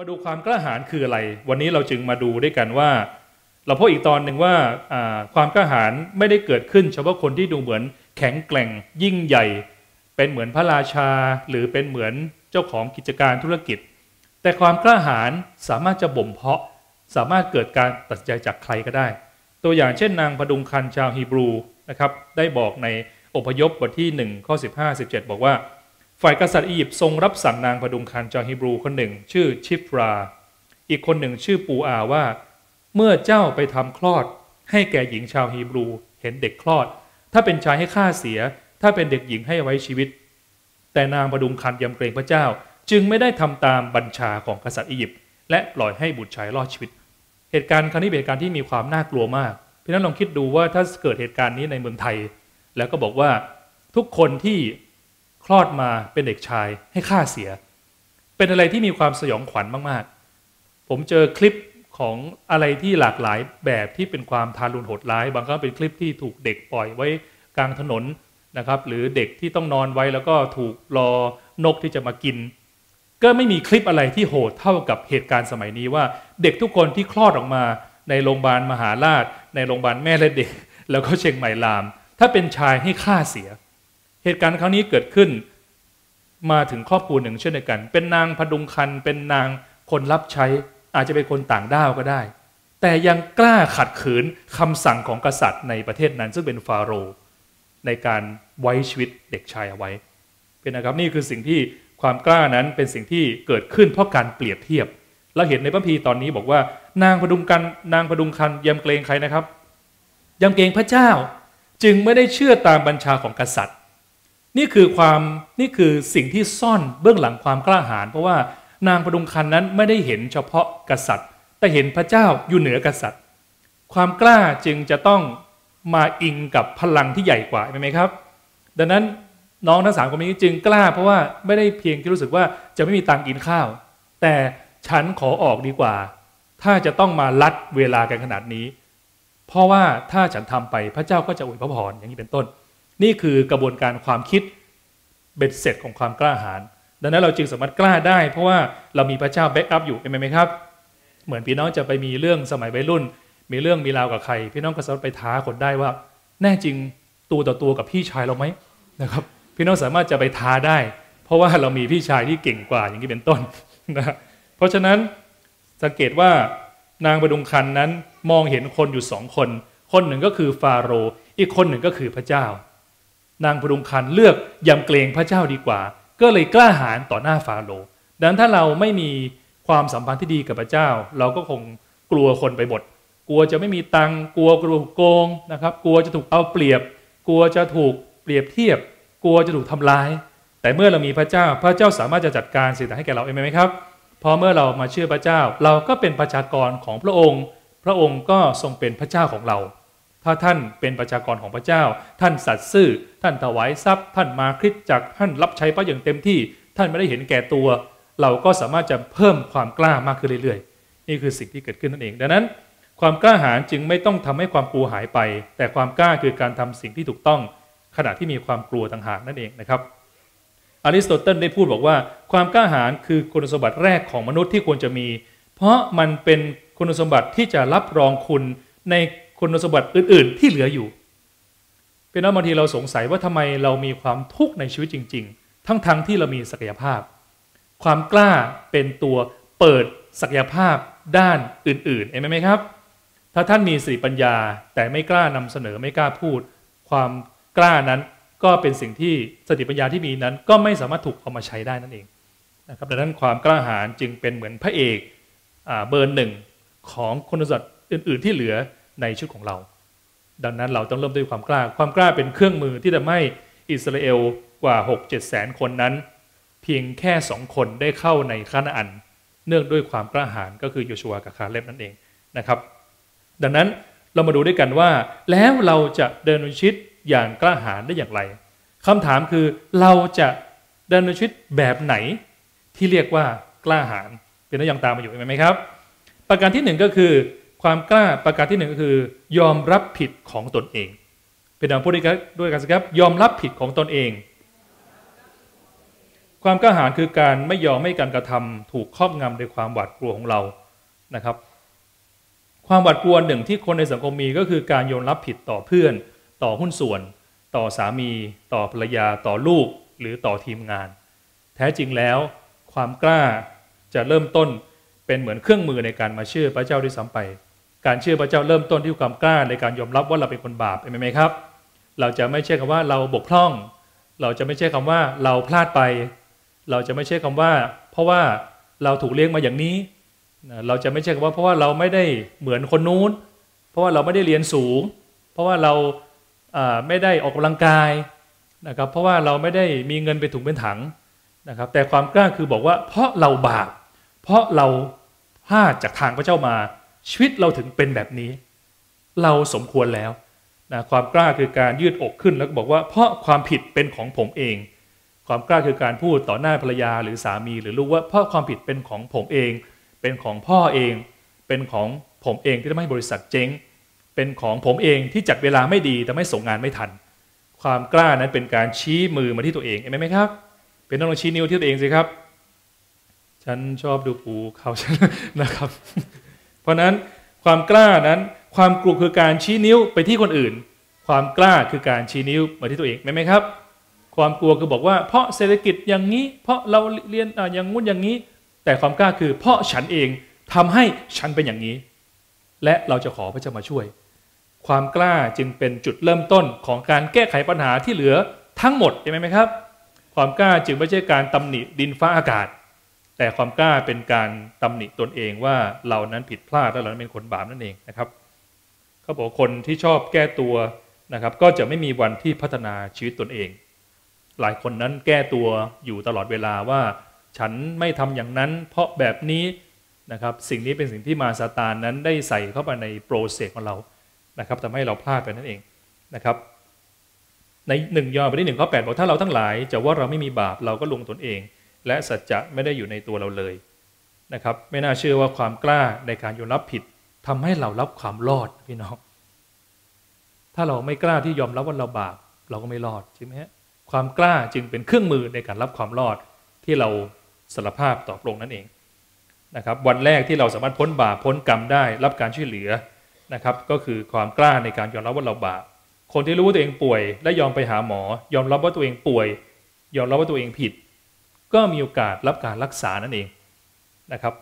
มาดูความกล้าหาญคืออะไร วันนี้เราจึงมาดูด้วยกันว่า เราพบอีกตอนหนึ่งว่าความกล้าหาญไม่ได้เกิดขึ้นเฉพาะคนที่ดูเหมือนแข็งแกร่งยิ่งใหญ่ เป็นเหมือนพระราชา หรือเป็นเหมือนเจ้าของกิจการธุรกิจ แต่ความกล้าหาญสามารถจะบ่มเพาะ สามารถเกิดการตัดใจจากใครก็ได้ ตัวอย่างเช่นนางพดุงคันชาวฮีบรูนะครับได้บอกในอพยพบทที่1ข้อ15 17 บอกว่า ฝ่ายกษัตริย์อียิปต์ทรงรับสั่งนางพดุงคันจาฮิบรูคนหนึ่ง ชื่อชิฟรา อีกคนหนึ่งชื่อปูอาว่า เมื่อเจ้าไปทำคลอด ให้แก่หญิงชาวฮีบรูเห็นเด็กคลอด ถ้าเป็นชายให้ฆ่าเสีย ถ้าเป็นเด็กหญิงให้ไว้ชีวิต แต่นางพดุงคันยำเกรงพระเจ้า จึงไม่ได้ทำตามบัญชาของกษัตริย์อียิปต์และปล่อยให้บุตรชายรอดชีวิต เหตุการณ์ครั้งนี้เป็นเหตุการณ์ที่มีความน่ากลัวมากพี่น้องลองคิดดูว่าถ้าเกิดเหตุการณ์นี้ในเมืองไทย แล้วก็บอกว่าทุกคนที่ คลอดมาเป็นเด็กชายให้ฆ่าเสีย เป็นอะไรที่มีความสยองขวัญมากๆ ผมเจอคลิปของอะไรที่หลากหลายแบบที่เป็นความทารุณโหดร้าย บางครั้งเป็นคลิปที่ถูกเด็กปล่อยไว้กลางถนนนะครับ หรือเด็กที่ต้องนอนไว้แล้วก็ถูกรอนกที่จะมากิน ก็ไม่มีคลิปอะไรที่โหดเท่ากับเหตุการณ์สมัยนี้ว่า เด็กทุกคนที่คลอดออกมาในโรงพยาบาลมหาราช ในโรงพยาบาลแม่และเด็ก แล้วก็เชียงใหม่ลาม ถ้าเป็นชายให้ฆ่าเสีย เหตุการณ์ครั้งนี้เกิดขึ้น มาถึงครอบครัวหนึ่งเช่นเดียวกัน เป็นนางพดุงคัน เป็นนางคนรับใช้ อาจจะเป็นคนต่างด้าวก็ได้ แต่ยังกล้าขัดขืนคำสั่งของกษัตริย์ในประเทศนั้น ซึ่งเป็นฟาโรห์ในการไว้ชีวิตเด็กชายเอาไว้ เป็นนะครับนี่คือสิ่งที่ความกล้านั้นเป็นสิ่งที่เกิดขึ้นเพราะการเปรียบเทียบเราเห็นในพระพีตอนนี้บอกว่านางพดุงกันนางพดุงคันยำเกรงใครนะครับยำเกรงพระเจ้าจึงไม่ได้เชื่อตามบัญชาของกษัตริย์ นี่คือความนี่คือสิ่งที่ซ่อนเบื้องหลังความกล้าหาญเพราะว่านางประดุงคันนั้นไม่ได้เห็นเฉพาะกษัตริย์ แต่เห็นพระเจ้าอยู่เหนือกษัตริย์ ความกล้าจึงจะต้องมาอิงกับพลังที่ใหญ่กว่าใช่ไหมครับ ดังนั้นน้องทั้งสามคนนี้จึงกล้า เพราะว่าไม่ได้เพียงที่รู้สึกว่าจะไม่มีตังกินข้าว แต่ฉันขอออกดีกว่า ถ้าจะต้องมาลัดเวลากันขนาดนี้ เพราะว่าถ้าฉันทำไปพระเจ้าก็จะอวยพระพรอย่างนี้เป็นต้น นี่คือกระบวนการความคิด เบ็ดเสร็จของความกล้าหาญดังนั้นเราจึงสามารถกล้าได้ เพราะว่าเรามีพระเจ้าแบ็กอัพอยู่เห็นไหมครับ เหมือนพี่น้องจะไปมีเรื่องสมัยวัยรุ่น มีเรื่องมีราวกับใคร พี่น้องก็สามารถไปท้าคนได้ว่า แน่จริงตัวต่อตัวกับพี่ชายเราไหมนะครับ พี่น้องสามารถจะไปท้าได้ เพราะว่าเรามีพี่ชายที่เก่งกว่าอย่างนี้เป็นต้นนะเพราะฉะนั้นสังเกตว่านางประดุงคันนั้นมองเห็นคนอยู่สองคน คนหนึ่งก็คือฟาโรห์อีกคนหนึ่งก็คือพระเจ้า นางพดุงคันเลือกยำเกรงพระเจ้าดีกว่า ก็เลยกล้าหาญต่อหน้าฟาโรห์ดังนั้นถ้าเราไม่มีความสัมพันธ์ที่ดีกับพระเจ้า เราก็คงกลัวคนไปหมดกลัวจะไม่มีตังกลัวกลัวโกงนะครับ กลัวจะถูกเอาเปรียบ กลัวจะถูกเปรียบเทียบ กลัวจะถูกทำร้าย แต่เมื่อเรามีพระเจ้า พระเจ้าสามารถจะจัดการสิ่งต่างให้แก่เราเองไหมครับพอเมื่อเรามาเชื่อพระเจ้า เราก็เป็นประชากรของพระองค์ พระองค์ก็ทรงเป็นพระเจ้าของเรา ถ้าท่านเป็นประชากรของพระเจ้า ท่านสัตย์ซื่อ ท่านถวายทรัพย์ ท่านมาคริสจากท่านรับใช้พระอย่างเต็มที่ ท่านไม่ได้เห็นแก่ตัว เราก็สามารถจะเพิ่มความกล้ามากขึ้นเรื่อยๆ นี่คือสิ่งที่เกิดขึ้นนั่นเอง ดังนั้น ความกล้าหาญจึงไม่ต้องทำให้ความกลัวหายไป แต่ความกล้าคือการทำสิ่งที่ถูกต้อง ขณะที่มีความกลัวต่างหากนั่นเองนะครับ อริสโตเติลได้พูดบอกว่า ความกล้าหาญคือคุณสมบัติแรกของมนุษย์ที่ควรจะมี เพราะมันเป็นคุณสมบัติที่จะรับรองคุณใน คุณสมบัติอื่น ๆ ที่เหลืออยู่ เป็นว่าบางทีเราสงสัยว่าทำไมเรามีความทุกข์ในชีวิตจริง ๆ ทั้งๆทที่เรามีศักยภาพ ความกล้าเป็นตัวเปิดศักยภาพด้านอื่นๆเห็นไหมครับ ถ้าท่านมีสติปัญญาแต่ไม่กล้านำเสนอไม่กล้าพูด ความกล้านั้นก็เป็นสิ่งที่สติปัญญาที่มีนั้น ก็ไม่สามารถถูกเอามาใช้ได้นั่นเองนะครับดังนั้นความกล้าหาญจึงเป็นเหมือนพระเอกเบอร์หนึ่งของคนสัตว์อื่น ๆ ที่เหลือ ในชุดของเรา ดังนั้นเราต้องเริ่มด้วยความกล้า ความกล้าเป็นเครื่องมือที่ทำให้อิสราเอลกว่า 6 7แสนคนนั้น เพียงแค่สองคนได้เข้าในคานาอัน เนื่องด้วยความกล้าหาญก็คือโยชัวกับคาเล็บนั่นเองนะครับ ดังนั้นเรามาดูด้วยกันว่า แล้วเราจะเดินชิดอย่างกล้าหาญได้อย่างไรคำถามคือเราจะเดินชิดแบบไหนที่เรียกว่ากล้าหาญเป็นนักยังตามมาอยู่ไหมครับ ประการที่หนึ่งก็คือ ความกล้าประการที่หนึ่งก็คือ ยอมรับผิดของตนเองเป็นดังพูดด้วยกันสิครับ ยอมรับผิดของตนเอง ความกล้าหาญคือการไม่ยอมไม่การกระทำถูกครอบงำโดยความหวาดกลัวของเรานะครับ ความหวาดกลัวหนึ่งที่คนในสังคมมีก็คือการยอมรับผิดต่อเพื่อน ต่อหุ้นส่วน ต่อสามี ต่อภรรยา ต่อลูก หรือต่อทีมงาน แท้จริงแล้ว ความกล้าจะเริ่มต้นเป็นเหมือนเครื่องมือในการมาเชื่อพระเจ้าด้วยซ้ำไป การเชื่อพระเจ้าเริ่มต้นที่ความกล้าในการยอมรับว่าเราเป็นคนบาปเห็นไหมครับ เราจะไม่ใช่คำว่าเราบกพร่อง เราจะไม่ใช่คำว่าเราพลาดไป เราจะไม่ใช่คำว่า เพราะว่าเราถูกเลี้ยงมาอย่างนี้ เราจะไม่ใช่คำว่า เพราะว่าเราไม่ได้เหมือนคนนู้น เพราะว่าเราไม่ได้เรียนสูง เพราะว่าเราไม่ได้ออกกำลังกายนะครับเพราะว่าเราไม่ได้มีเงินไปถุงเป็นถังนะครับแต่ความกล้าคือบอกว่าเพราะเราบาปเพราะเราพลาดจากทางพระเจ้ามา ชีวิตเราถึงเป็นแบบนี้ เราสมควรแล้วนะความกล้าคือการยืดอกขึ้นแล้วก็บอกว่า เพราะความผิดเป็นของผมเอง ความกล้าคือการพูดต่อหน้าภรรยาหรือสามีหรือลูกว่าเพราะความผิดเป็นของผมเอง เป็นของพ่อเอง เป็นของผมเองที่ทำให้บริษัทเจ๊ง เป็นของผมเองที่จัดเวลาไม่ดีแต่ไม่ส่งงานไม่ทัน ความกล้านั้นเป็นการชี้มือมาที่ตัวเองเห็นไหมครับ เป็นต้องชี้นิ้วที่ตัวเองสิครับ ฉันชอบดูปูเขาฉันนะครับ ราะนั้นความกล้านั้นความกลัวคือการชี้นิ้วไปที่คนอื่น ความกล้าคือการชี้นิ้วมาที่ตัวเองไหมครับ ความกลัวคือบอกว่าเพราะเศรษฐกิจอย่างนี้ เพราะเราเรียนอย่างงุ้นอย่างนี้ แต่ความกล้าคือเพราะฉันเองทำให้ฉันเป็นอย่างนี้ และเราจะขอพระเจ้ามาช่วย ความกล้าจึงเป็นจุดเริ่มต้นของการแก้ไขปัญหาที่เหลือทั้งหมดเห็นไหมครับ ความกล้าจึงไม่ใช่การตำหนิดินฟ้าอากาศ แต่ความกล้าเป็นการตำหนิตนเองว่าเรานั้นผิดพลาดและเรานั้นเป็นคนบาปนั่นเองนะครับเขาบอกคนที่ชอบแก้ตัวนะครับ ก็จะไม่มีวันที่พัฒนาชีวิตตนเอง หลายคนนั้นแก้ตัวอยู่ตลอดเวลาว่า ฉันไม่ทำอย่างนั้น เพราะแบบนี้นะครับ สิ่งนี้เป็นสิ่งที่มาซาตานนั้นได้ใส่เข้าไปในโปรเซสของเรานะครับทำให้เราพลาดไปนั่นเองนะครับ ในหนึ่งยอห์นบทที่หนึ่งข้อแปดบอกถ้าเราทั้งหลายจะว่าเราไม่มีบาปเราก็ลงตนเอง และสัจจะไม่ได้อยู่ในตัวเราเลยนะครับ ไม่น่าเชื่อว่าความกล้าในการยอมรับผิดทำให้เรารับความรอดพี่น้อง ถ้าเราไม่กล้าที่ยอมรับว่าเราบาปเราก็ไม่รอดใช่ไหมฮะความกล้าจึงเป็นเครื่องมือในการรับความรอดที่เราสารภาพต่อพระองค์นั่นเองนะครับ วันแรกที่เราสามารถพ้นบาปพ้นกรรมได้ รับการช่วยเหลือนะครับ ก็คือความกล้าในการยอมรับว่าเราบาปคนที่รู้ว่าตัวเองป่วย และยอมไปหาหมอ ยอมรับว่าตัวเองป่วย ยอมรับว่าตัวเองผิด ก็มีโอกาสรับการรักษานั่นเองนะครับ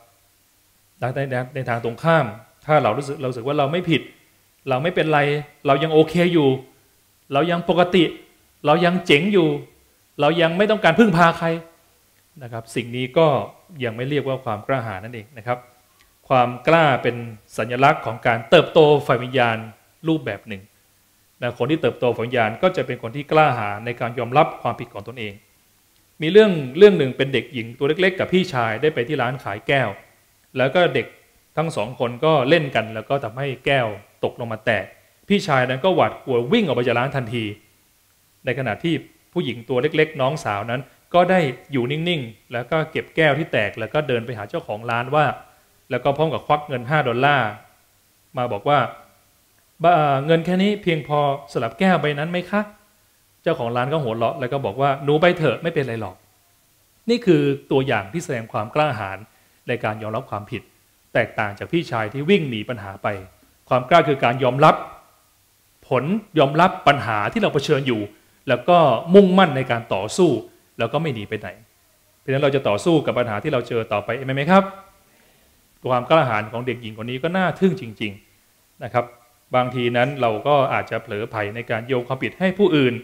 ในในทางตรงข้าม ถ้าเรารู้สึกเราสึกว่าเราไม่ผิด เราไม่เป็นไร เรายังโอเคอยู่ เรายังปกติ เรายังเจ๋งอยู่ เรายังไม่ต้องการพึ่งพาใครนะครับ สิ่งนี้ก็ยังไม่เรียกว่าความกล้าหาญนั่นเองนะครับ ความกล้าเป็นสัญลักษณ์ของการเติบโตฝ่ายวิญญาณรูปแบบหนึ่งนะคนที่เติบโตฝ่ายวิญญาณก็จะเป็นคนที่กล้าหาญในการยอมรับความผิดของตนเอง มีเรื่องเรื่องหนึ่งเป็นเด็กหญิงตัวเล็ก ๆ กับพี่ชายได้ไปที่ร้านขายแก้ว แล้วก็เด็กทั้งสองคนก็เล่นกัน แล้วก็ทำให้แก้วตกลงมาแตก พี่ชายนั้นก็หวาดกลัววิ่งออกไปจากร้านทันที ในขณะที่ผู้หญิงตัวเล็ก ๆ น้องสาวนั้น ก็ได้อยู่นิ่งๆ แล้วก็เก็บแก้วที่แตก แล้วก็เดินไปหาเจ้าของร้านว่า แล้วก็พร้อมกับควักเงิน 5 ดอลลาร์มาบอกว่าเงินแค่นี้เพียงพอสลับแก้วใบนั้นไหมคะ จ้าของร้านก็หัวเราะแล้วก็บอกว่าหนูไปเถอะไม่เป็นไรหรอก นี่คือตัวอย่างที่แสดงความกล้าหาญในการยอมรับความผิด แตกต่างจากพี่ชายที่วิ่งหนีปัญหาไป ความกล้าคือการยอมรับ ผลยอมรับปัญหาที่เราเผชิญอยู่ แล้วก็มุ่งมั่นในการต่อสู้ แล้วก็ไม่หนีไปไหน เพราะฉะนั้นเราจะต่อสู้กับปัญหาที่เราเจอต่อไปไหมครับ ความกล้าหาญของเด็กหญิงคนนี้ก็น่าทึ่งจริง ๆนะครับ บางทีนั้นเราก็อาจจะเผลอไผในการโยงความผิดให้ผู้อื่น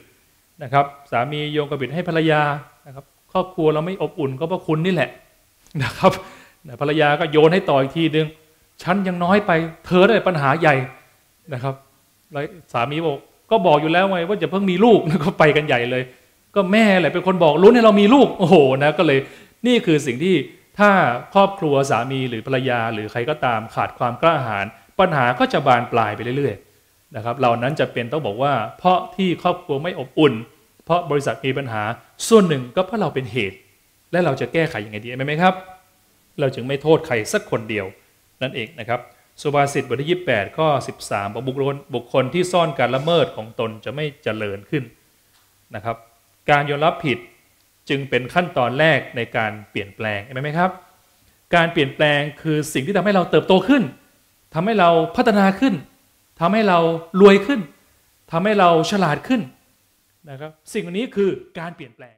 นะครับ สามีโยงความผิดให้ภรรยานะครับ ครอบครัวเราไม่อบอุ่นก็เพราะคุณนี่แหละนะครับภรรยาก็โยนให้ต่ออีกทีนึงฉันยังน้อยไป เธอได้ปัญหาใหญ่นะครับแล้วสามีบอกก็บอกอยู่แล้วไงว่าจะเพิ่งมีลูกก็ไปกันใหญ่เลย ก็แม่แหละเป็นคนบอกรู้ให้เรามีลูก โอ้โหนะก็เลยนี่คือสิ่งที่ถ้าครอบครัวสามีหรือภรรยาหรือใครก็ตามขาดความกล้าหาญปัญหาก็จะบานปลายไปเรื่อยๆ นะครับเหล่านั้นจะเป็นต้องบอกว่า เพราะที่ครอบครัวไม่อบอุ่น เพราะบริษัทมีปัญหาส่วนหนึ่งก็เพราะเราเป็นเหตุ และเราจะแก้ไขยังไงดีไหมครับ เราจึงไม่โทษใครสักคนเดียวนั่นเองนะครับสุภาษิตบทที่ 28 ข้อ 13บอกบุคคลบุคคลที่ซ่อนการละเมิดของตนจะไม่เจริญขึ้นนะครับ การยอมรับผิดจึงเป็นขั้นตอนแรกในการเปลี่ยนแปลงเห็นไหมครับ การเปลี่ยนแปลงคือสิ่งที่ทำให้เราเติบโตขึ้นทำให้เราพัฒนาขึ้น ทำให้เรารวยขึ้นทำให้เราฉลาดขึ้นนะครับสิ่งนี้คือการเปลี่ยนแปลง